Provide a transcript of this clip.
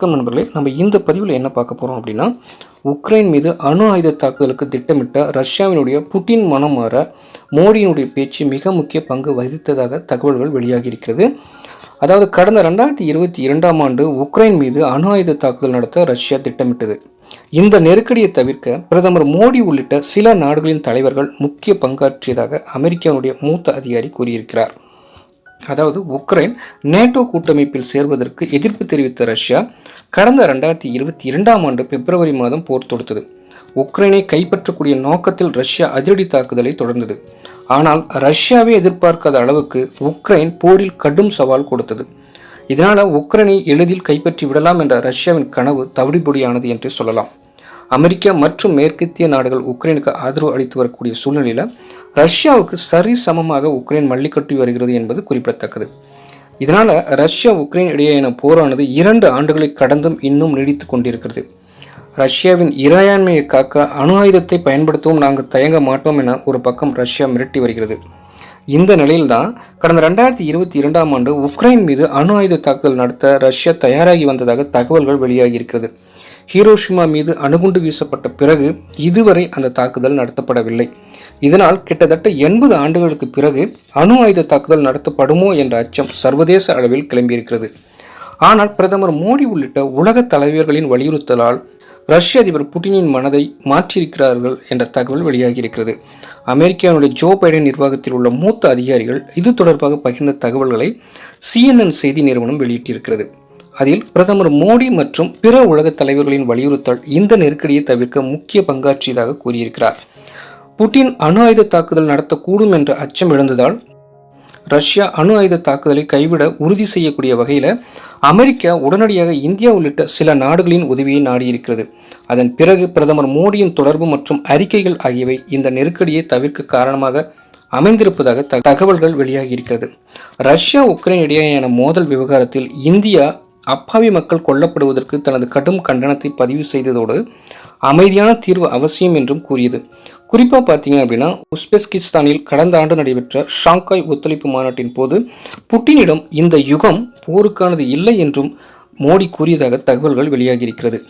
வணக்கம் நண்பர்களே நம்ம இந்த பதிவில் என்ன பார்க்க போகிறோம் அப்படின்னா உக்ரைன் மீது அணு ஆயுத தாக்குதலுக்கு திட்டமிட்ட ரஷ்யாவினுடைய புட்டின் மனம் மாற மோடியினுடைய பேச்சு மிக முக்கிய பங்கு வகித்ததாக தகவல்கள் வெளியாகி இருக்கிறது. அதாவது கடந்த ரெண்டாயிரத்தி இருபத்தி இரண்டாம் ஆண்டு உக்ரைன் மீது அணு ஆயுத தாக்குதல் நடத்த ரஷ்யா திட்டமிட்டது. இந்த நெருக்கடியை தவிர்க்க பிரதமர் மோடி உள்ளிட்ட சில நாடுகளின் தலைவர்கள் முக்கிய பங்காற்றியதாக அமெரிக்காவுடைய மூத்த அதிகாரி கூறியிருக்கிறார். அதாவது உக்ரைன் நேட்டோ கூட்டமைப்பில் சேர்வதற்கு எதிர்ப்பு தெரிவித்த ரஷ்யா கடந்த ரெண்டாயிரத்தி இருபத்தி இரண்டாம் ஆண்டு பிப்ரவரி மாதம் போர் தொடுத்தது. உக்ரைனை கைப்பற்றக்கூடிய நோக்கத்தில் ரஷ்யா அதிரடி தாக்குதலை தொடர்ந்தது. ஆனால் ரஷ்யாவே எதிர்பார்க்காத அளவுக்கு உக்ரைன் போரில் கடும் சவால் கொடுத்தது. இதனால் உக்ரைனை எளிதில் கைப்பற்றி விடலாம் என்ற ரஷ்யாவின் கனவு தவிடுபொடியானது என்று சொல்லலாம். அமெரிக்கா மற்றும் மேற்கத்திய நாடுகள் உக்ரைனுக்கு ஆதரவு அளித்து வரக்கூடிய சூழ்நிலையில் ரஷ்யாவுக்கு சரி சமமாக உக்ரைன் மல்லிக்கட்டி வருகிறது என்பது குறிப்பிடத்தக்கது. இதனால் ரஷ்யா உக்ரைன் இடையேயான போரானது இரண்டு ஆண்டுகளை கடந்தும் இன்னும் நீடித்து கொண்டிருக்கிறது. ரஷ்யாவின் இறையாண்மையை காக்க அணு ஆயுதத்தை பயன்படுத்தவும் நாங்கள் தயங்க மாட்டோம் என ஒரு பக்கம் ரஷ்யா மிரட்டி வருகிறது. இந்த நிலையில்தான் கடந்த ரெண்டாயிரத்தி இருபத்தி இரண்டாம் ஆண்டு உக்ரைன் மீது அணு ஆயுத தாக்குதல் நடத்த ரஷ்யா தயாராகி வந்ததாக தகவல்கள் வெளியாகி இருக்கிறது. ஹீரோஷிமா மீது அணுகுண்டு வீசப்பட்ட பிறகு இதுவரை அந்த தாக்குதல் நடத்தப்படவில்லை. இதனால் கிட்டத்தட்ட எண்பது ஆண்டுகளுக்கு பிறகு அணு ஆயுத தாக்குதல் நடத்தப்படுமோ என்ற அச்சம் சர்வதேச அளவில் கிளம்பியிருக்கிறது. ஆனால் பிரதமர் மோடி உள்ளிட்ட உலக தலைவர்களின் வலியுறுத்தலால் ரஷ்ய அதிபர் புட்டினின் மனதை மாற்றியிருக்கிறார்கள் என்ற தகவல் வெளியாகியிருக்கிறது. அமெரிக்காவுடைய ஜோ பைடன் நிர்வாகத்தில் உள்ள மூத்த அதிகாரிகள் இது தொடர்பாக பகிர்ந்த தகவல்களை சிஎன்என் செய்தி நிறுவனம் வெளியிட்டிருக்கிறது. அதில் பிரதமர் மோடி மற்றும் பிற உலக தலைவர்களின் வலியுறுத்தல் இந்த நெருக்கடியை தவிர்க்க முக்கிய பங்காற்றியதாக கூறியிருக்கிறார். புட்டின் அணு ஆயுத தாக்குதல் நடத்தக்கூடும் என்ற அச்சம் எழுந்ததால் ரஷ்யா அணு ஆயுத தாக்குதலை கைவிட உறுதி செய்யக்கூடிய வகையில் அமெரிக்கா உடனடியாக இந்தியா உள்ளிட்ட சில நாடுகளின் உதவியை நாடியிருக்கிறது. அதன் பிறகு பிரதமர் மோடியின் தொடர்பு மற்றும் அறிக்கைகள் ஆகியவை இந்த நெருக்கடியை தவிர்க்க காரணமாக அமைந்திருப்பதாக த- தகவல்கள் வெளியாகியிருக்கிறது. ரஷ்யா உக்ரைன் இடையேயான மோதல் விவகாரத்தில் இந்தியா அப்பாவி மக்கள் கொல்லப்படுவதற்கு தனது கடும் கண்டனத்தை பதிவு செய்ததோடு அமைதியான தீர்வு அவசியம் என்றும் கூறியது. குறிப்பாக பார்த்தீங்க அப்படின்னா உஸ்பெஸ்கிஸ்தானில் கடந்த ஆண்டு நடைபெற்ற ஷாங்காய் ஒத்துழைப்பு மாநாட்டின் போது புட்டினிடம் இந்த யுகம் போருக்கானது இல்லை என்றும் மோடி கூறியதாக தகவல்கள் வெளியாகியிருக்கிறது.